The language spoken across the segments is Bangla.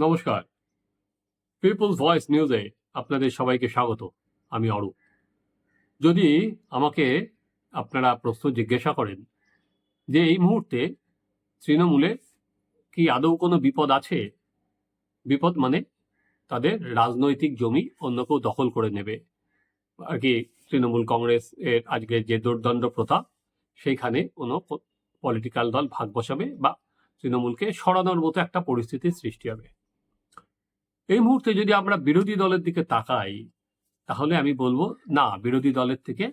নমস্কার। পিপলস ভয়েস নিউজে আপনাদের সবাইকে স্বাগত। আমি অরূপ। যদি আমাকে আপনারা প্রশ্ন জিজ্ঞাসা করেন যে এই মুহূর্তে তৃণমূলে কি আদৌ কোনো বিপদ আছে? বিপদ মানে তাদের রাজনৈতিক জমি অন্য কেউ দখল করে নেবে। আর কি তৃণমূল কংগ্রেস এর আজকে যে দুর্দণ্ড প্রথা, সেইখানে কোনো পলিটিক্যাল দল ভাগ বসাবে বা তৃণমূলকে সরানোর মতো একটা পরিস্থিতির সৃষ্টি হবে। এই মুহূর্তে যদি আমরা বিরোধী দলের দিকে তাকাই, তাহলে আমি বলব, না, বিরোধী দলের থেকে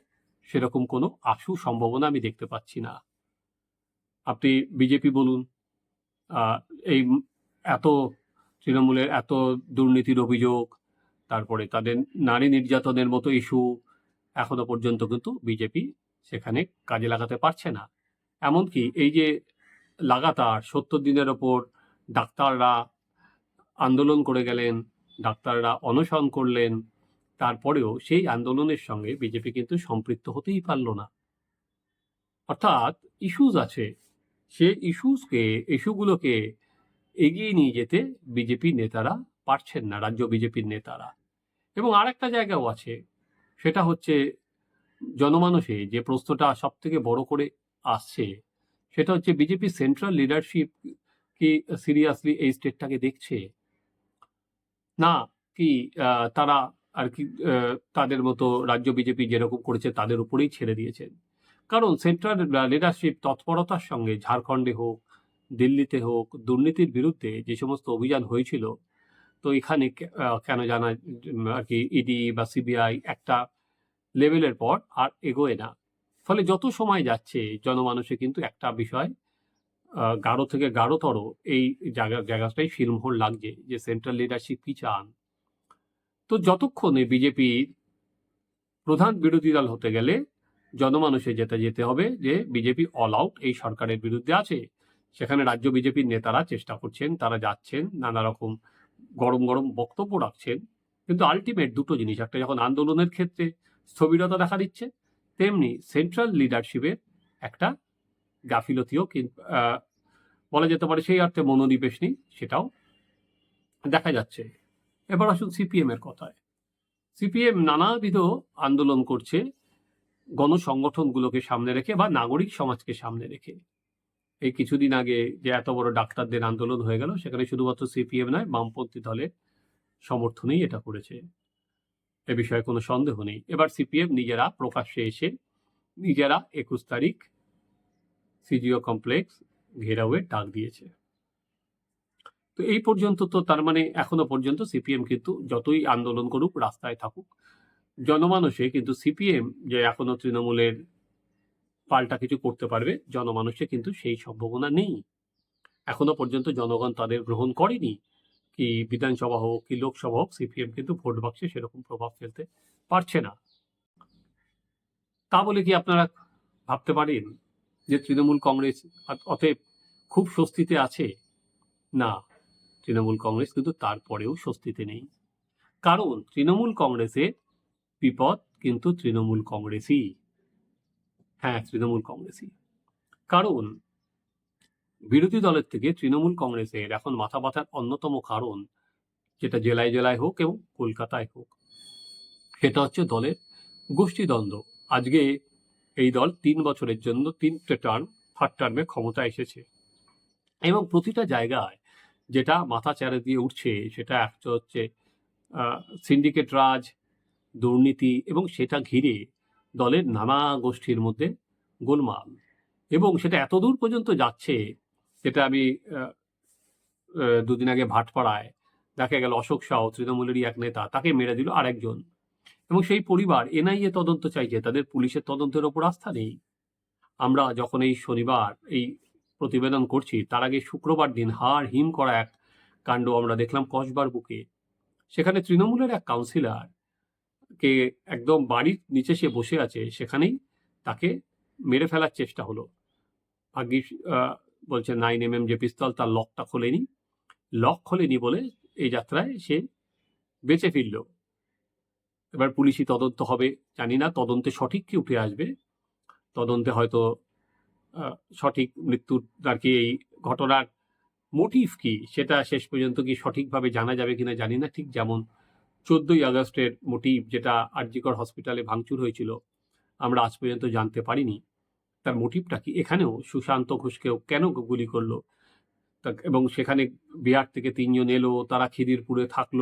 সেরকম কোনো আশু, সম্ভাবনা আমি দেখতে পাচ্ছি না। আপনি বিজেপি বলুন এই এত তৃণমূলের এত দুর্নীতির অভিযোগ, তারপরে তাদের নারী নির্যাতনের মতো ইস্যু, এখনও পর্যন্ত কিন্তু বিজেপি সেখানে কাজে লাগাতে পারছে না। এমনকি এই যে লাগাতার সত্তর দিনের ওপর ডাক্তাররা আন্দোলন করে গেলেন, ডাক্তাররা অনশন করলেন, তারপরেও সেই আন্দোলনের সঙ্গে বিজেপি কিন্তু সম্পৃক্ত হতেই পারল না। অর্থাৎ ইস্যুজ আছে। সে ইস্যুসকে ইস্যুগুলোকে এগিয়ে নিয়ে যেতে বিজেপি নেতারা পারছেন না, রাজ্য বিজেপির নেতারা। এবং আর একটা জায়গাও আছে। সেটা হচ্ছে জনমানসে যে প্রশ্নটা সব থেকে বড় করে আসছে, সেটা হচ্ছে বিজেপি সেন্ট্রাল লিডারশিপ কি সিরিয়াসলি এই স্টেটটাকে দেখছে? না, কি তারা আর কি তাদের মতো রাজ্য বিজেপি যেরকম করেছে তাদের উপরেই ছেড়ে দিয়েছেন কারণ সেন্ট্রাল লিডারশিপ তৎপরতার সঙ্গে ঝাড়খণ্ডে হোক, দিল্লিতে হোক, দুর্নীতির বিরুদ্ধে যে সমস্ত অভিযান হয়েছিল, তো এখানে কেন জানা আর কি, ইডি বা সিবিআই একটা লেভেলের পর আর এগোয় না। ফলে যত সময় যাচ্ছে, জনমানুষে কিন্তু একটা বিষয় গাঢ় থেকে গাঢ়তর এই জায়গা জায়গাটাই ফিল্মহোল লাগছে, যে সেন্ট্রাল লিডারশিপ কি চান? তো যতক্ষণে বিজেপির প্রধান বিরোধী দল হতে গেলে জনমানুষে যেতে যেতে হবে যে বিজেপি অল আউট এই সরকারের বিরুদ্ধে আছে। সেখানে রাজ্য বিজেপির নেতারা চেষ্টা করছেন, তারা যাচ্ছেন, নানা রকম গরম গরম বক্তব্য রাখছেন। কিন্তু আলটিমেট দুটো জিনিস, একটা যখন আন্দোলনের ক্ষেত্রে স্থবিরতা দেখা দিচ্ছে, তেমনি সেন্ট্রাল লিডারশিপের একটা গাফিলতিও বলা যেতে পারে সেই অর্থে মনোনিবেশ নেই, সেটাও দেখা যাচ্ছে। এবার আসুন সিপিএম এর কথায়। সিপিএম নানাবিধ আন্দোলন করছে, গণসংগঠনগুলোকে সামনে রেখে বা নাগরিক সমাজকে সামনে রেখে। এই কিছুদিন আগে যে এত বড় ডাক্তারদের আন্দোলন হয়ে গেল, সেখানে শুধুমাত্র সিপিএম নয়, বামপন্থী দলের সমর্থনেই এটা করেছে। এ বিষয়ে কোনো সন্দেহ নেই। এবার সিপিএম নিজেরা প্রকাশ্যে এসে, নিজেরা একুশ তারিখ সিজিও কমপ্লেক্স ঘেরাওয়ের ডাক দিয়েছে। তো এই পর্যন্ত তো তার মানে এখনও পর্যন্ত সিপিএম কিন্তু যতই আন্দোলন করুক, রাস্তায় থাকুক, জনমানুষে কিন্তু সিপিএম যে এখনও তৃণমূলের পাল্টা কিছু করতে পারবে, জনমানুষে কিন্তু সেই সম্ভাবনা নেই। এখনও পর্যন্ত জনগণ তাদের গ্রহণ করেনি কি বিধানসভা হোক কি লোকসভা হোক, সিপিএম কিন্তু ভোট বাক্সে সেরকম প্রভাব ফেলতে পারছে না। তা বলে কি আপনারা ভাবতে পারেন যে তৃণমূল কংগ্রেস অতএব খুব স্বস্তিতে আছে? না, তৃণমূল কংগ্রেস কিন্তু তারপরেও স্বস্তিতে নেই। কারণ তৃণমূল কংগ্রেসের বিপদ কিন্তু তৃণমূল কংগ্রেসই। হ্যাঁ তৃণমূল কংগ্রেসই। কারণ বিরোধী দলের থেকে তৃণমূল কংগ্রেসের এখন মাথা ব্যথার অন্যতম কারণ যেটা জেলায় জেলায় হোক এবং কলকাতায় হোক, সেটা হচ্ছে দলের গোষ্ঠীদ্বন্দ্ব। আজকে এই দল তিন বছরের জন্য তিনটে টার্ম থার্ড টার্মে ক্ষমতা এসেছে। এবং প্রতিটা জায়গায় যেটা মাথা চারে দিয়ে উঠছে, সেটা একটা হচ্ছে সিন্ডিকেট রাজ, দুর্নীতি এবং সেটা ঘিরে দলের নানা গোষ্ঠীর মধ্যে গোলমাল। এবং সেটা এত দূর পর্যন্ত যাচ্ছে, যেটা আমি দুদিন আগে ভাটপাড়ায় দেখা গেল অশোক সাহ তৃণমূলেরই এক নেতা, তাকে মেরে দিল আরেকজন। এবং সেই পরিবার এনআইএ তদন্ত চাইছে। তাদের পুলিশের তদন্তের ওপর আস্থা নেই। আমরা যখন এই শনিবার এই প্রতিবেদন করছি, তার আগে শুক্রবার দিন হাড় হিম করা এক কাণ্ড আমরা দেখলাম কসবার বুকে। সেখানে তৃণমূলের এক কাউন্সিলর কে একদম বাড়ির নিচে সে বসে আছে, সেখানেই তাকে মেরে ফেলার চেষ্টা হলো। ভাগ্যিস বলছে নাইন এম এম যে পিস্তল, তার লকটা খোলেনি। লক খোলেনি বলে এই যাত্রায় সে বেঁচে ফিরল। এবার পুলিশি তদন্ত হবে, জানি না, তদন্তে সঠিক কি উঠে আসবে। তদন্তে হয়তো সঠিক মৃত্যুর আর কি এই ঘটনার মোটিভ কি, সেটা শেষ পর্যন্ত কি সঠিকভাবে জানা যাবে কিনা জানি না। ঠিক যেমন চোদ্দই আগস্টের মোটিভ যেটা আরজিকর হসপিটালে ভাঙচুর হয়েছিল, আমরা আজ পর্যন্ত জানতে পারিনি। তার মোটিভটা কি? এখানেও সুশান্ত ঘোষকেও কেন গুলি করল? এবং সেখানে বিহার থেকে তিনজন এলো, তারা খিদিরপুরে থাকল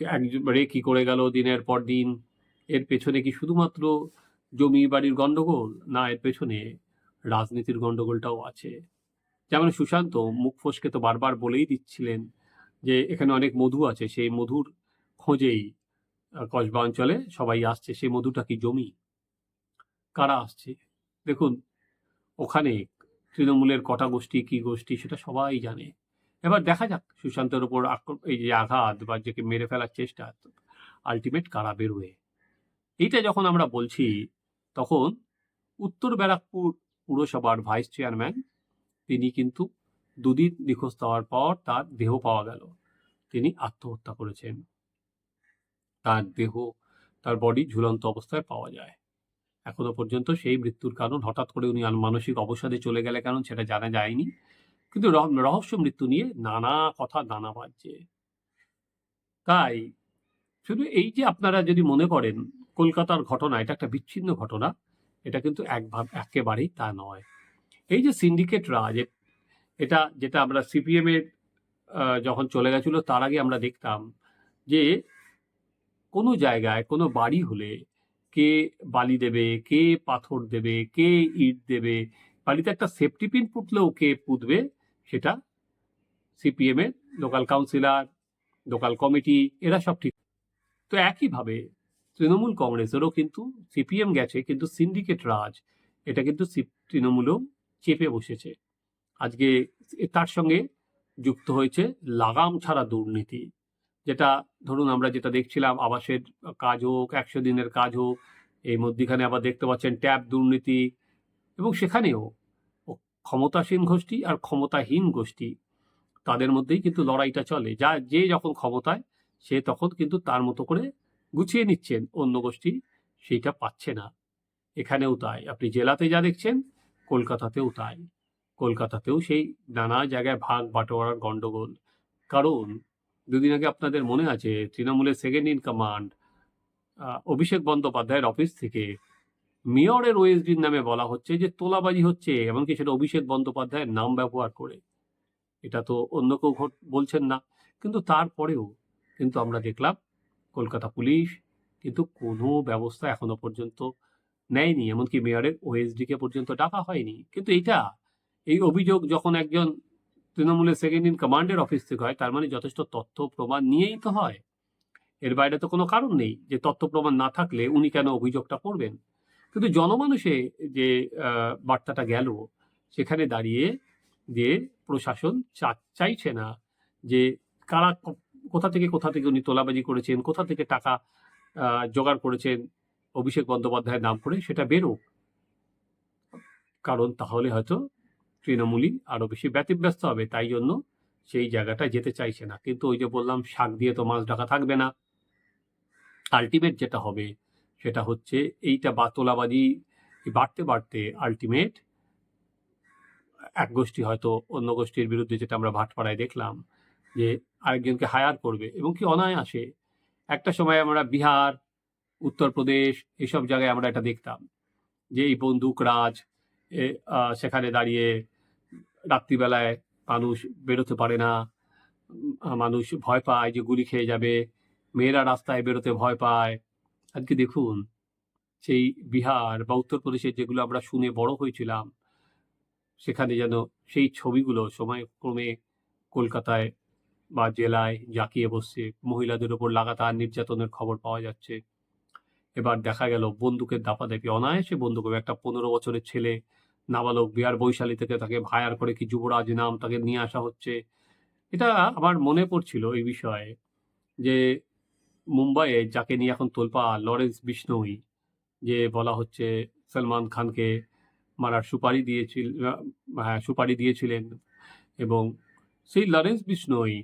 একজন রে কি করে গেল দিনের পর দিন? এর পেছনে কি শুধুমাত্র জমি বাড়ির গন্ডগোল? না, এর পেছনে রাজনীতির গন্ডগোলটাও আছে। যেমন সুশান্ত মুখ ফসকে তো বারবার বলেই দিচ্ছিলেন যে এখানে অনেক মধু আছে, সেই মধুর খোঁজেই কসবা অঞ্চলে সবাই আসছে, সেই মধুটা কি জমি? কারা আসছে? দেখুন, ওখানে তৃণমূলের কটা গোষ্ঠী, কি গোষ্ঠী সেটা সবাই জানে। এবার দেখা যাক সুশান্তের ওপর এই যে আঘাত বা যাকে মেরে ফেলার চেষ্টা আলটিমেট কারা বেরোয় এইটা যখন আমরা বলছি, তখন উত্তর ব্যারাকপুর পুরসভার ভাইস চেয়ারম্যান তিনি কিন্তু দুদিন নিখোঁজ হওয়ার পর তার দেহ পাওয়া গেল। তিনি আত্মহত্যা করেছেন। তার দেহ, তার বডি ঝুলন্ত অবস্থায় পাওয়া যায়। এখনও পর্যন্ত সেই মৃত্যুর কারণ হঠাৎ করে উনি মানসিক অবসাদে চলে গেলে কারণ সেটা জানা যায়নি। কিন্তু রহ- রহস্য মৃত্যু নিয়ে নানা কথা নানা বাজছে তাই শুধু এই যে আপনারা যদি মনে করেন কলকাতার ঘটনা, এটা একটা বিচ্ছিন্ন ঘটনা, এটা কিন্তু একভাবে একেবারেই তা নয়। এই যে সিন্ডিকেট রাজ এটা যেটা আমরা সিপিএম এর যখন চলে গেছিল, তার আগে আমরা দেখতাম যে কোনো জায়গায়, কোনো বাড়ি হলে কে বালি দেবে, কে পাথর দেবে, কে ইট দেবে, বাড়িতে একটা সেফটি পিন পুতলেও কে পুঁতবে সেটা সিপিএম এর লোকাল কাউন্সিলর লোকাল কমিটি এরা সব ঠিক। তো একইভাবে তৃণমূল কংগ্রেসেরও কিন্তু সিপিএম গেছে, কিন্তু সিন্ডিকেট রাজ, এটা কিন্তু তৃণমূলও চেপে বসেছে। আজকে তার সঙ্গে যুক্ত হয়েছে লাগাম ছাড়া দুর্নীতি, যেটা ধরুন আমরা যেটা দেখছিলাম, আবাসের কাজ হোক, একশো দিনের কাজ হোক, এই মধ্যিখানে আবার দেখতে পাচ্ছেন ট্যাব দুর্নীতি, এবং সেখানেও ক্ষমতাসীন গোষ্ঠী আর ক্ষমতাহীন গোষ্ঠী, তাদের মধ্যেই কিন্তু লড়াইটা চলে। যা, যে যখন ক্ষমতায়, সে তখন কিন্তু তার মতো করে গুছিয়ে নিচ্ছেন, অন্য গোষ্ঠী সেইটা পাচ্ছে না। এখানেও তাই। আপনি জেলাতে যা দেখছেন, কলকাতাতেও তাই। কলকাতাতেও সেই নানা জায়গায় ভাগ বাটোয়ারার গন্ডগোল কারণ, দুদিন আগে আপনাদের মনে আছে, তৃণমূলের সেকেন্ড ইন কমান্ড অভিষেক বন্দ্যোপাধ্যায়ের অফিস থেকে মেয়রের ওএসডির নামে বলা হচ্ছে যে তোলাবাজি হচ্ছে, এমনকি সেটা অভিষেক বন্দ্যোপাধ্যায়ের নাম ব্যবহার করে। এটা তো অন্য কেউ বলছেন না। কিন্তু তারপরেও কিন্তু আমরা দেখলাম কলকাতা পুলিশ কিন্তু কোনো ব্যবস্থা এখনও পর্যন্ত নেয়নি। এমনকি মেয়রের ওএসডি কে পর্যন্ত ডাকা হয়নি। কিন্তু এটা, এই অভিযোগ যখন একজন তৃণমূলের সেকেন্ড ইন কমান্ডের অফিস থেকে হয়, তার মানে যথেষ্ট তথ্য প্রমাণ নিয়েই তো হয়। এর বাইরে তো কোনো কারণ নেই যে তথ্য প্রমাণ না থাকলে উনি কেন অভিযোগটা করবেন? কিন্তু জনমানুষে যে বার্তাটা গেল, সেখানে দাঁড়িয়ে যে প্রশাসন চাইছে না যে কারা কোথা থেকে কোথা থেকে উনি তোলাবাজি করেছেন, কোথা থেকে টাকা জোগাড় করেছেন, অভিষেক বন্দ্যোপাধ্যায়ের নাম করে সেটা বেরোক কারণ তাহলে হয়তো তৃণমূলই আরও বেশি ব্যতিব্যস্ত হবে, তাই জন্য সেই জায়গাটায় যেতে চাইছে না। কিন্তু ওই যে বললাম, শাক দিয়ে তো মাছ ঢাকা থাকবে না। আলটিমেট যেটা হবে সেটা হচ্ছে এইটা বা তোলাবাজি বাড়তে বাড়তে আলটিমেট এক গোষ্ঠী হয়তো অন্য গোষ্ঠীর বিরুদ্ধে যেটা আমরা ভাটপাড়ায় দেখলাম যে আরেকজনকে হায়ার করবে এবং কি অনায়াসে একটা সময় আমরা বিহার উত্তরপ্রদেশ এসব জায়গায় আমরা এটা দেখতাম যে এই বন্দুক রাজ সেখানে দাঁড়িয়ে রাত্রিবেলায় মানুষ বেরোতে পারে না মানুষ ভয় পায় যে গুলি খেয়ে যাবে, মেয়েরা রাস্তায় বেরোতে ভয় পায় আজকে দেখুন, সেই বিহার বা উত্তরপ্রদেশের যেগুলো আমরা শুনে বড় হয়েছিলাম, সেখানে যেন সেই ছবিগুলো সময়ক্রমে কলকাতায় বা জেলায় জাঁকিয়ে বসছে। মহিলাদের ওপর লাগাতার নির্যাতনের খবর পাওয়া যাচ্ছে। এবার দেখা গেল বন্দুকের দাপাদাপি, অনায়াসে বন্দুক একটা পনেরো বছরের ছেলে, নাবালক বিহার বৈশালী থেকে তাকে ভায়ার করে কি যুবরাজ নাম তাকে নিয়ে আসা হচ্ছে। এটা আমার মনে পড়ছিল এই বিষয়ে যে মুম্বাইয়ে যাকে নিয়ে এখন তোলপা লরেন্স বিষ্ণুই, যে বলা হচ্ছে সলমান খানকে মারার সুপারি দিয়েছিল হ্যাঁ সুপারি দিয়েছিলেন। এবং সেই লরেন্স বিষ্ণুই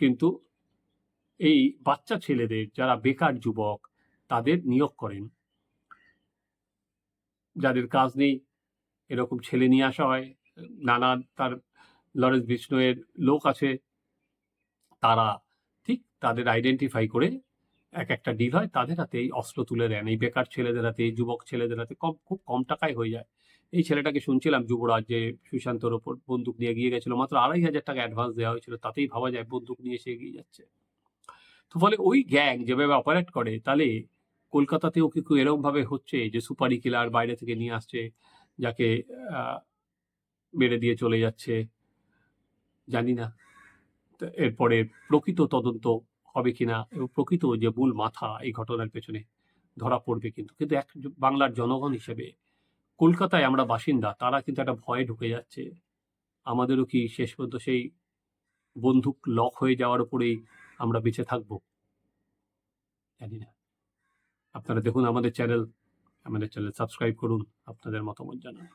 কিন্তু এই বাচ্চা ছেলেদের যারা বেকার যুবক, তাদের নিয়োগ করেন। যাদের কাজ নেই, এরকম ছেলে নিয়ে আসা হয় নানা তার লরেন্স বিষ্ণুয়ের লোক আছে, তারা ঠিক তাদের আইডেন্টিফাই করে এক একটা ডিল হয়, তাদের হাতে এই অস্ত্র তুলে দেন, এই বেকার ছেলেদের হাতে যুবক ছেলেদের হাতে, কম, খুব কম টাকায় হয়ে যায়। এই ছেলেটাকে শুনছিলাম যুবরাজ যে সুশান্তর ওপর বন্দুক নিয়ে গিয়ে গেছিল, মাত্র আড়াই হাজার টাকা অ্যাডভান্স দেওয়া হয়েছিল, তাতেই ভাবা যায় বন্দুক নিয়ে সে এগিয়ে যাচ্ছে। তো ফলে ওই গ্যাং যেভাবে অপারেট করে, তাহলে কলকাতাতেও কি এরকমভাবে হচ্ছে যে সুপারি কিলার বাইরে থেকে নিয়ে আসছে, যাকে মেরে দিয়ে চলে যাচ্ছে? জানি না। এরপরে প্রকৃত তদন্ত হবে কিনা এবং প্রকৃত যে মূল মাথা এই ঘটনার পেছনে ধরা পড়বে কিন্তু। কিন্তু এক বাংলার জনগণ হিসেবে কলকাতায় আমরা বাসিন্দা, তারা কিন্তু একটা ভয়ে ঢুকে যাচ্ছে। আমাদেরও কি শেষ পর্যন্ত সেই বন্দুক লক হয়ে যাওয়ার উপরেই আমরা বেঁচে থাকব? জানি না। আপনারা দেখুন আমাদের চ্যানেল আমাদের চ্যানেল সাবস্ক্রাইব করুন, আপনাদের মতামত জানান।